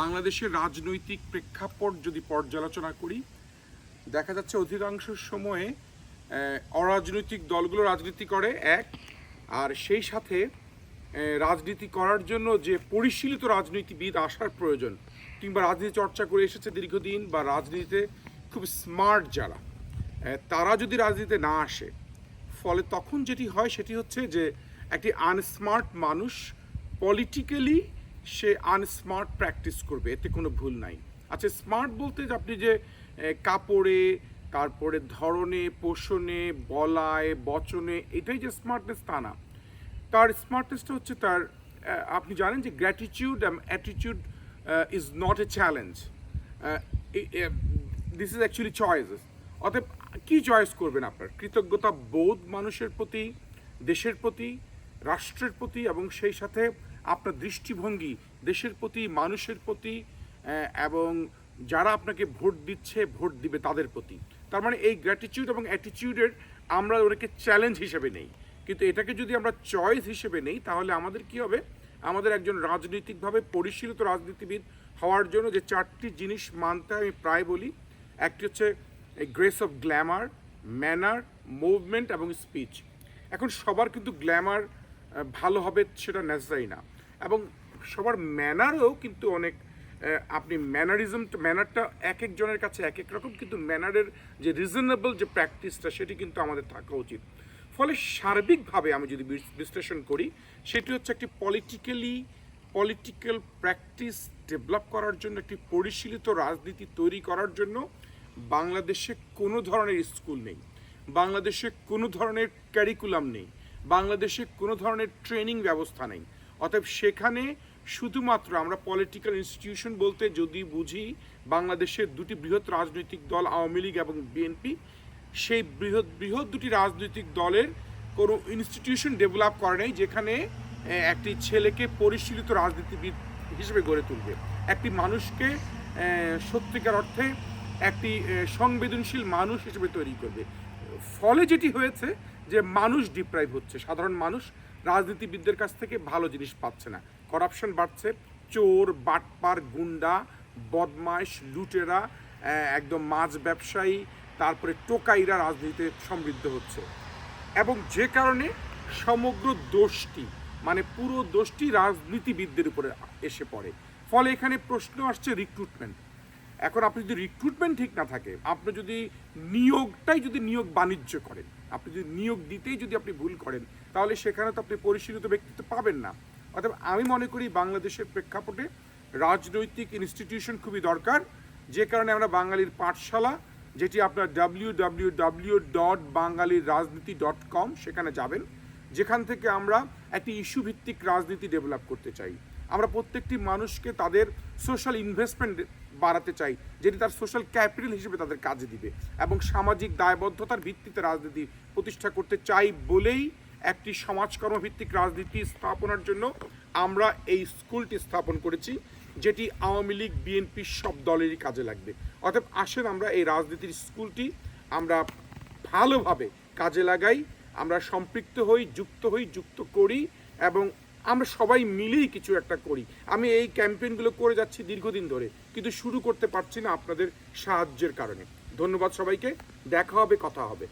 বাংলাদেশের রাজনৈতিক প্রেক্ষাপট যদি পর্যালোচনা করি, দেখা যাচ্ছে অধিকাংশ সময়ে অরাজনৈতিক দলগুলো রাজনীতি করে, এক। আর সেই সাথে রাজনীতি করার জন্য যে পরিশীলিত রাজনীতিবিদ আসার প্রয়োজন, কিংবা রাজনীতি চর্চা করে এসেছে দীর্ঘদিন, বা রাজনীতিতে খুব স্মার্ট যারা তারা যদি রাজনীতিতে না আসে, ফলে তখন যেটি হয় সেটি হচ্ছে যে, একটি আনস্মার্ট মানুষ পলিটিক্যালি সে আনস্মার্ট প্র্যাকটিস করবে, এতে কোনো ভুল নাই। আচ্ছা স্মার্ট বলতে আপনি যে কাপড়ে, তারপরে ধরনে, পোষণে, বলায়, বচনে, এটাই যে স্মার্টনেস তা না। তার স্মার্টনেসটা হচ্ছে তার আপনি জানেন যে gratitude attitude is not a challenge this is actually choices অতএব কী চয়েস করবেন আপনার? কৃতজ্ঞতা বোধ মানুষের প্রতি, দেশের প্রতি রাষ্ট্রের প্রতি এবং সেই সাথে আপনার দৃষ্টিভঙ্গি, দেশের প্রতি, মানুষের প্রতি এবং যারা আপনাকে ভোট দিচ্ছে, ভোট দিবে তাদের প্রতি। তার মানে এই গ্র্যাটিটিউড এবং অ্যাটিটিউডের আমরা ওটাকে চ্যালেঞ্জ হিসেবে নেই। কিন্তু এটাকে যদি আমরা চয়েস হিসেবে নেই, তাহলে আমাদের কি হবে? আমাদের একজন রাজনৈতিকভাবে পরিশীলিত রাজনীতিবিদ হওয়ার জন্য যে চারটি জিনিস মানতে আমি প্রায় বলি। একটি হচ্ছে grace of glamour manner movement এবং স্পিচ এখন সবার কিন্তু গ্ল্যামার ভালো হবে সেটা ন্যাচারাই না। এবং সবার ম্যানারও কিন্তু অনেক আপনি ম্যানারিজম, ম্যানারটা এক একজনের কাছে এক এক রকম, কিন্তু ম্যানারের যে রিজনেবল যে প্র্যাকটিসটা সেটি কিন্তু আমাদের থাকা উচিত। ফলে সার্বিকভাবে আমি যদি বিশ- বিশ্লেষণ করি, সেটি হচ্ছে একটি পলিটিক্যালি পলিটিক্যাল প্র্যাকটিস ডেভেলপ করার জন্য, একটি পরিশীলিত রাজনীতি তৈরি করার জন্য বাংলাদেশে কোনো ধরনের স্কুল নেই। বাংলাদেশে কোনো ধরনের ক্যারিকুলাম নেই। বাংলাদেশে কোনো ধরনের ট্রেনিং ব্যবস্থা নেই। অতএব সেখানে শুধুমাত্র আমরা পলিটিক্যাল ইনস্টিটিউশন বলতে যদি বুঝি, বাংলাদেশের দুটি বৃহৎ রাজনৈতিক দল, আওয়ামী লীগ এবং বিএনপি সেই বৃহৎ বৃহৎ দুটি রাজনৈতিক দলের কোনো ইনস্টিটিউশন ডেভেলপ করে নাই যেখানে একটি ছেলেকে পরিশীলিত রাজনীতিবিদ হিসেবে গড়ে তুলবে। একটি মানুষকে সত্যিকার অর্থে একটি সংবেদনশীল মানুষ হিসেবে তৈরি করবে। ফলে যেটি হয়েছে যে মানুষ ডিপ্রাইভ হচ্ছে, সাধারণ মানুষ রাজনীতিবিদদের কাছ থেকে ভালো জিনিস পাচ্ছে না। করাপশন বাড়ছে, চোর, বাটপার, গুন্ডা, বদমাইশ, লুটেরা একদম মাছ ব্যবসায়ী, তারপরে টোকাইরা রাজনীতিতে সমৃদ্ধ হচ্ছে। এবং যে কারণে সমগ্র দোষটি মানে পুরো দোষটি রাজনীতিবিদদের উপরে এসে পড়ে। ফলে এখানে প্রশ্ন আসছে রিক্রুটমেন্ট এখন আপনি যদি রিক্রুটমেন্ট ঠিক না থাকে, আপনি যদি নিয়োগটাই যদি নিয়োগ বাণিজ্য করেন, আপনি যদি নিয়োগ দিতেই যদি আপনি ভুল করেন, তাহলে সেখানে তো আপনি পরিশীলিত ব্যক্তিত্ব পাবেন না। অর্থাৎ আমি মনে করি বাংলাদেশের প্রেক্ষাপটে রাজনৈতিক ইনস্টিটিউশন খুবই দরকার, যে কারণে আমরা বাঙালির পাঠশালা, যেটি আপনার ডাব্লিউ ডাব্লিউ ডাব্লিউ ডট বাঙালির রাজনীতি ডট কম সেখানে যাবেন, যেখান থেকে আমরা একটি ইস্যু ভিত্তিক রাজনীতি ডেভেলপ করতে চাই। আমরা প্রত্যেকটি মানুষকে তাদের সোশ্যাল ইনভেস্টমেন্ট বাড়াতে চাই যেটি তার সোশ্যাল ক্যাপিটাল হিসেবে তাদের কাজে দিবে এবং সামাজিক দায়বদ্ধতার ভিত্তিতে রাজনীতি প্রতিষ্ঠা করতে চাই বলেই একটি সমাজকর্মভিত্তিক রাজনীতি স্থাপনার জন্য আমরা এই স্কুলটি স্থাপন করেছি, যেটি আওয়ামী লীগ বিএনপি সব দলেরই কাজে লাগবে। অতএব আসেন আমরা এই রাজনীতির স্কুলটি আমরা ভালোভাবে কাজে লাগাই, আমরা সম্পৃক্ত হই, যুক্ত হই, যুক্ত করি এবং আমরা সবাই মিলেই কিছু একটা করি। আমি এই ক্যাম্পেইনগুলো করে যাচ্ছি দীর্ঘদিন ধরে, কিন্তু শুরু করতে পারছি না আপনাদের সাহায্যের কারণে। ধন্যবাদ সবাইকে, দেখা হবে, কথা হবে।